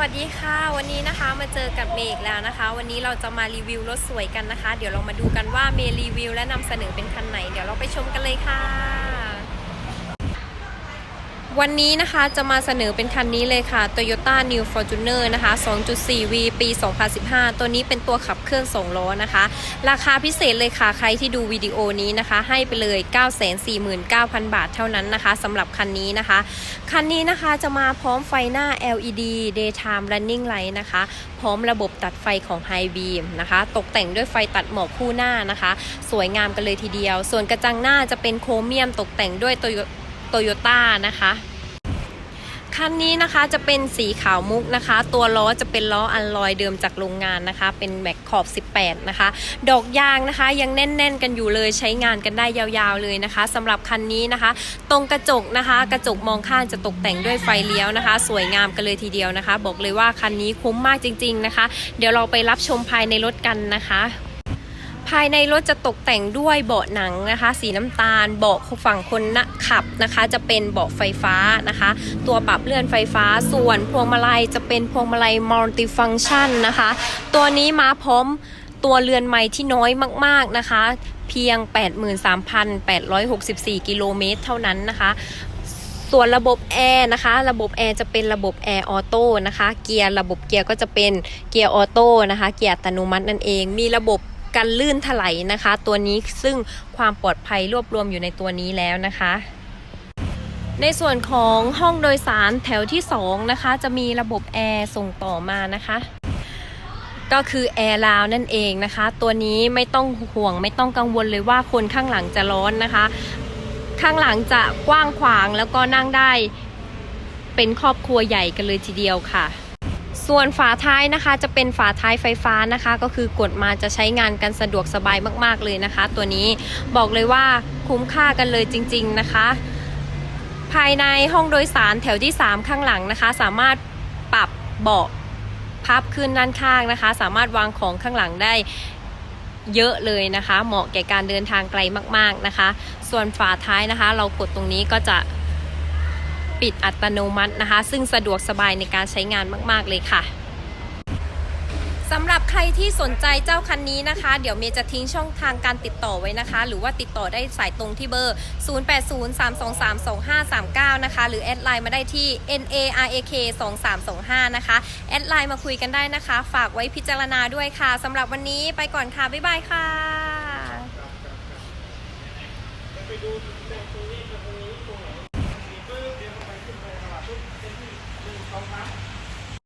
วัสดีค่ะ วันนี้นะคะมาเจอกับเมกแล้วนะคะ วันนี้เราจะมารีวิวรถสวยกันนะคะ เดี๋ยวเรามาดูกันว่าเมรีวิวและนำเสนอเป็นคันไหน เดี๋ยวเราไปชมกันเลยค่ะ วันนี้นะคะจะมาเสนอเป็นคันนี้เลยค่ะ Toyota New Fortuner นะคะ 2.4V ปี 2015 ตัวนี้เป็นตัวขับเคลื่อน2ล้อนะคะ ราคาพิเศษเลยค่ะ ใครที่ดูวิดีโอนี้นะคะ ให้ไปเลย 949,000 บาทเท่านั้นนะคะสำหรับคันนี้นะคะ คันนี้นะคะจะมาพร้อมไฟหน้า LED Daytime Running Light นะคะ พร้อมระบบตัดไฟของ High Beam นะคะ ตกแต่งด้วยไฟตัดหมอกคู่หน้านะคะ สวยงามกันเลยทีเดียว ส่วนกระจังหน้าจะเป็นโครเมียมตกแต่งด้วยโตโยโตโยต้านะคะ คันนี้นะคะจะเป็นสีขาวมุกนะคะ ตัวล้อจะเป็นล้ออัลลอยเดิมจากโรงงานนะคะ เป็นแม็กขอบ 18 นะคะ ดอกยางนะคะ ยังแน่น ๆ กันอยู่เลยใช้งานกันได้ยาวๆเลยนะคะสำหรับคันนี้นะคะ ตรงกระจกนะคะ กระจกมองข้างจะตกแต่งด้วยไฟเลี้ยวนะคะ สวยงามกันเลยทีเดียวนะคะ บอกเลยว่าคันนี้คุ้มมากจริง ๆนะคะ เดี๋ยวเราไปรับชมภายในรถกันนะคะ ภายในรถจะตกแต่งด้วยเบาะหนังนะคะ สีน้ำตาลเบาะฝั่งคนนะขับนะคะ จะเป็นเบาะไฟฟ้านะคะ ตัวปรับเลื่อนไฟฟ้าส่วนพวงมาลัยจะเป็นพวงมาลัยมัลติฟังชันนะคะ ตัวนี้มาพร้อมตัวเรือนไม้ที่น้อยมาก ๆนะคะ เพียง 83,864 กิโลเมตรเท่านั้นนะคะส่วนระบบแอร์นะคะ ระบบแอร์จะเป็นระบบแอร์ออโต้นะคะ เกียร์ระบบเกียร์ก็จะเป็นเกียร์ออโต้นะคะ เกียร์อัตโนมัตินั่นเอง มีระบบ กันลื่นถลายนะคะ ตัวนี้ซึ่งความปลอดภัยรวบรวมอยู่ในตัวนี้แล้วนะคะ ในส่วนของห้องโดยสารแถวที่ 2 นะคะ จะมีระบบแอร์ส่งต่อมานะคะก็คือแอร์ลาวนั่นเองนะคะ ตัวนี้ไม่ต้องห่วงไม่ต้องกังวลเลยว่าคนข้างหลังจะร้อนนะคะ ข้างหลังจะกว้างขวางแล้วก็นั่งได้เป็นครอบครัวใหญ่กันเลยทีเดียวค่ะ ส่วนฝาท้ายนะคะจะเป็นฝาท้ายไฟฟ้านะคะ ก็คือกดมาจะใช้งานกันสะดวกสบายมากๆเลยนะคะ ตัวนี้บอกเลยว่าคุ้มค่ากันเลยจริง ๆนะคะ ภายในห้องโดยสารแถวที่ 3 ข้างหลังนะคะ สามารถปรับเบาะพับขึ้นด้านข้างนะคะ สามารถวางของข้างหลังได้เยอะเลยนะคะ เหมาะแก่การเดินทางไกลมาก ๆนะคะ ส่วนฝาท้ายนะคะ เรากดตรงนี้ก็จะ ปิดอัตโนมัตินะคะ ซึ่งสะดวกสบายในการใช้งานมาก ๆ เลยค่ะสำหรับใครที่สนใจเจ้าคันนี้นะคะ เดี๋ยวเมย์จะทิ้งช่องทางการติดต่อไว้นะคะ หรือว่าติดต่อได้สายตรงที่เบอร์ 0803232539 นะคะ หรือแอดไลน์มาได้ที่ narak 2325 นะคะ แอดไลน์มาคุยกันได้นะคะ ฝากไว้พิจารณาด้วยค่ะสำหรับวันนี้ไปก่อนค่ะ บ๊ายบายค่ะ